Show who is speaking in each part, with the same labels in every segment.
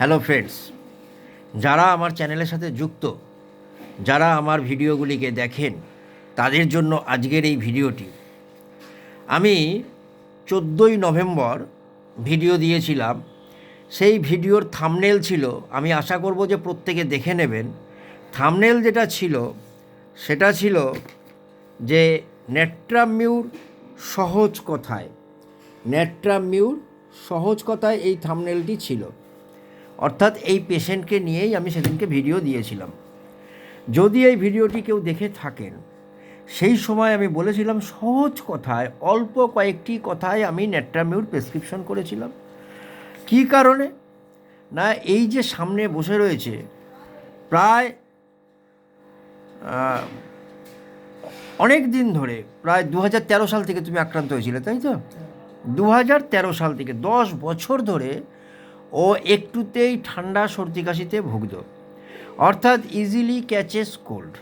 Speaker 1: Hello friends যারা আমার চ্যানেলের সাথে যুক্ত, যারা আমার ভিডিওগুলিকে দেখেন, তাদের জন্য আজকের এই ভিডিওটি। আমি চোদ্দোই নভেম্বর ভিডিও দিয়েছিলাম। সেই ভিডিওর থামনেল ছিল, আমি আশা করব যে প্রত্যেকে দেখে নেবেন। থামনেল যেটা ছিল, সেটা ছিল যে নেট্রামিউর সহজ কথায়, নেট্রামিউর সহজ কথায় এই থামনেলটি ছিল। অর্থাৎ এই পেশেন্টকে নিয়েই আমি সেদিনকে ভিডিও দিয়েছিলাম। যদি এই ভিডিওটি কেউ দেখে থাকেন, সেই সময় আমি বলেছিলাম সহজ কথায়, অল্প কয়েকটি কথায় আমি নেট্রামিউর প্রেসক্রিপশন করেছিলাম। কী কারণে? না, এই যে সামনে বসে রয়েছে, প্রায় অনেক দিন ধরে, প্রায় দু হাজার তেরো সাল থেকে তুমি আক্রান্ত হয়েছিলে, তাই তো? দু হাজার তেরো সাল থেকে দশ বছর ধরে ও একটুতেই ঠান্ডা সর্দি কাশিতে ভুগত। অর্থাৎ ইজিলি ক্যাচেস কোল্ড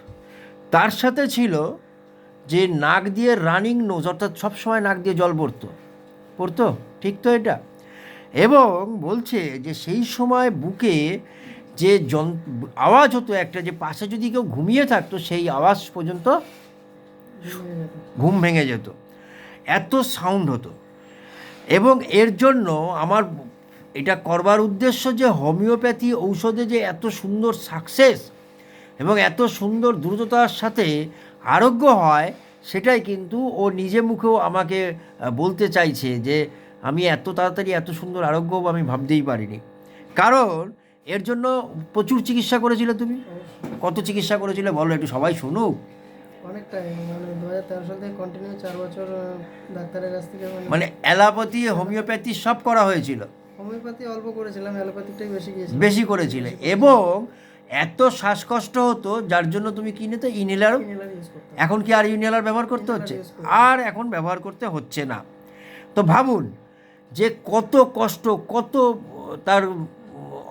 Speaker 1: তার সাথে ছিল যে নাক দিয়ে রানিং নোজ অর্থাৎ সবসময় নাক দিয়ে জল পড়তো। পড়তো? ঠিক তো এটা? এবং বলছে যে সেই সময় বুকে যে যন আওয়াজ হতো একটা, যে পাশে যদি কেউ ঘুমিয়ে থাকতো, সেই আওয়াজ পর্যন্ত ঘুম ভেঙে যেত। এত সাউন্ড হতো। এবং এর জন্য আমার এটা করবার উদ্দেশ্য যে হোমিওপ্যাথি ঔষধে যে এত সুন্দর সাকসেস এবং এত সুন্দর দ্রুততার সাথে আরোগ্য হয় সেটাই কিন্তু ও নিজে মুখেও আমাকে বলতে চাইছে যে আমি এত তাড়াতাড়ি এত সুন্দর আরোগ্য আমি ভাবতেই পারিনি। কারণ এর জন্য প্রচুর চিকিৎসা করেছিলে তুমি? কত চিকিৎসা করেছিলে বলো একটু সবাই শুনুক।
Speaker 2: অনেকটাই মানে দু হাজার তেরো সাল থেকে কন্টিনিউ চার বছর ডাক্তারের কাছ থেকে মানে
Speaker 1: মানে অ্যালোপ্যাথি হোমিওপ্যাথি সব করা হয়েছিল।
Speaker 2: হোমিওপ্যাথি অল্প করেছিলাম অ্যালোপ্যাথিকটাই বেশি গিয়েছিল।
Speaker 1: বেশি করেছিলে। এবং এত শ্বাসকষ্ট হতো যার জন্য তুমি কিনে তো
Speaker 2: ইনহেলার
Speaker 1: এখন কি আর ইনহেলার ব্যবহার করতে হচ্ছে? আর এখন ব্যবহার করতে হচ্ছে না। তো ভাবুন যে কত কষ্ট কত তার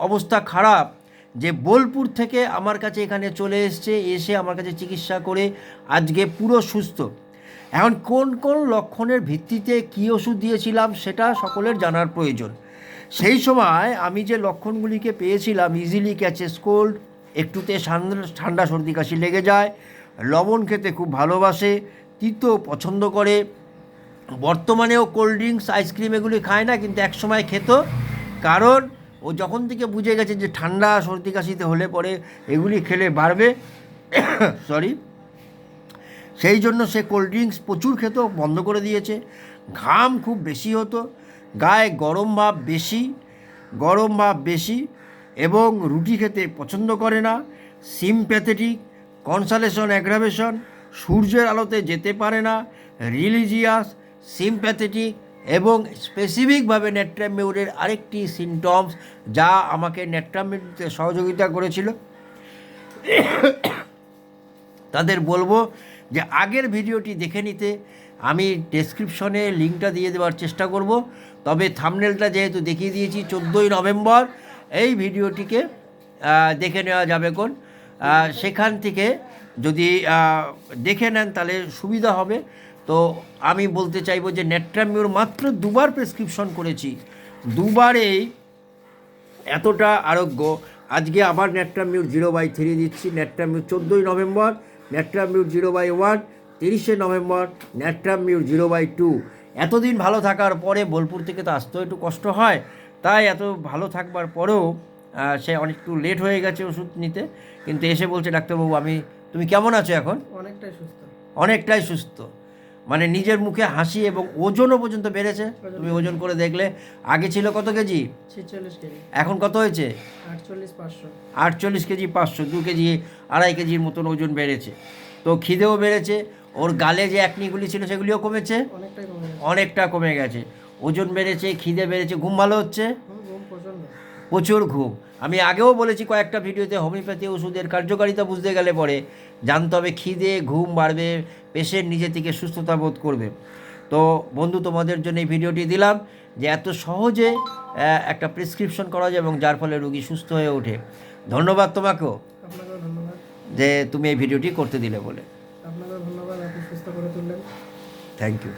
Speaker 1: অবস্থা খারাপ যে বোলপুর থেকে আমার কাছে এখানে চলে এসছে এসে আমার কাছে চিকিৎসা করে আজকে পুরো সুস্থ। এখন কোন কোন লক্ষণের ভিত্তিতে কী ওষুধ দিয়েছিলাম সেটা সকলের জানার প্রয়োজন। সেই সময় আমি যে লক্ষণগুলিকে পেয়েছিলাম ইজিলি ক্যাচেস কোল্ড একটুতে ঠান্ডা- সর্দি কাশি লেগে যায়, লবণ খেতে খুব ভালোবাসে, তিতো পছন্দ করে, বর্তমানেও কোল্ড ড্রিঙ্কস আইসক্রিম এগুলি খায় না, কিন্তু এক সময় খেত, কারণ ও যখন থেকে বুঝে গেছে যে ঠান্ডা সর্দি কাশিতে হলে পরে এগুলি খেলে বাড়বে সরি সেই জন্য সে কোল্ড ড্রিঙ্কস প্রচুর খেত, বন্ধ করে দিয়েছে। ঘাম খুব বেশি হতো, গায়ে গরম ভাব বেশি, গরম ভাব বেশি, এবং রুটি খেতে পছন্দ করে না। সিমপ্যাথেটিক কনসালেশন অ্যাগ্রাভেশন সূর্যের আলোতে যেতে পারে না রিলিজিয়াস সিমপ্যাথেটিক এবং স্পেসিফিকভাবে নেট্রামিউরের আরেকটি সিমটমস যা আমাকে নেট্রামিউরতে সহযোগিতা করেছিল। তাদের বলব যে আগের ভিডিওটি দেখে নিতে আমি ডেসক্রিপশনে লিঙ্কটা দিয়ে দেওয়ার চেষ্টা করব। তবে থামনেলটা যেহেতু দেখিয়ে দিয়েছি, চোদ্দোই নভেম্বর, এই ভিডিওটিকে দেখে নেওয়া যাবে কোন। সেখান থেকে যদি দেখে নেন তাহলে সুবিধা হবে। তো আমি বলতে চাইব যে নেট্রামিউর মাত্র দুবার প্রেসক্রিপশন করেছি। দুবারেই এতটা আরোগ্য। আজকে আবার নেট্রামিউর জিরো বাই থ্রি দিচ্ছি। নেট্রামিউর চোদ্দোই November natrum mur zero by one তিরিশে November natrum mur zero by two. এতদিন ভালো থাকার পরে বোলপুর থেকে তো আসতেও একটু কষ্ট হয় তাই এত ভালো থাকবার পরেও সে অনেক একটু লেট হয়ে গেছে ওষুধ নিতে কিন্তু এসে বলছে ডাক্তারবাবু আমি তুমি কেমন আছো এখন?
Speaker 2: অনেকটাই সুস্থ।
Speaker 1: অনেকটাই সুস্থ। মানে নিজের মুখে হাসি এবং ওজনও পর্যন্ত বেড়েছে। তুমি ওজন করে দেখলে। আগে ছিল কত কেজি?
Speaker 2: কেজি।
Speaker 1: এখন কত হয়েছে?
Speaker 2: আটচল্লিশ
Speaker 1: কেজি পাঁচশো দু কেজি আড়াই কেজির মতন ওজন বেড়েছে। তো খিদেও বেড়েছে। ওর গালে যে একনিগুলি ছিল সেগুলিও কমেছে? অনেকটা কমে গেছে। ওজন বেড়েছে খিদে বেড়েছে ঘুম ভালো হচ্ছে? প্রচুর ঘুম। আমি আগেও বলেছি কয়েকটা ভিডিওতে হোমিওপ্যাথি ওষুধের কার্যকারিতা বুঝতে গেলে পরে জানতে হবে খিদে ঘুম বাড়বে পেশেন্ট নিজে থেকে সুস্থতা বোধ করবে। তো বন্ধু তোমাদের জন্য এই ভিডিওটি দিলাম যে এত সহজে একটা প্রেসক্রিপশন করা যায় এবং যার ফলে রুগী সুস্থ হয়ে ওঠে। ধন্যবাদ তোমাকেও যে তুমি এই ভিডিওটি করতে দিলে বলে।
Speaker 2: আপনাকেও ধন্যবাদ আপনি সুস্থ করে তুললেন।
Speaker 1: Thank you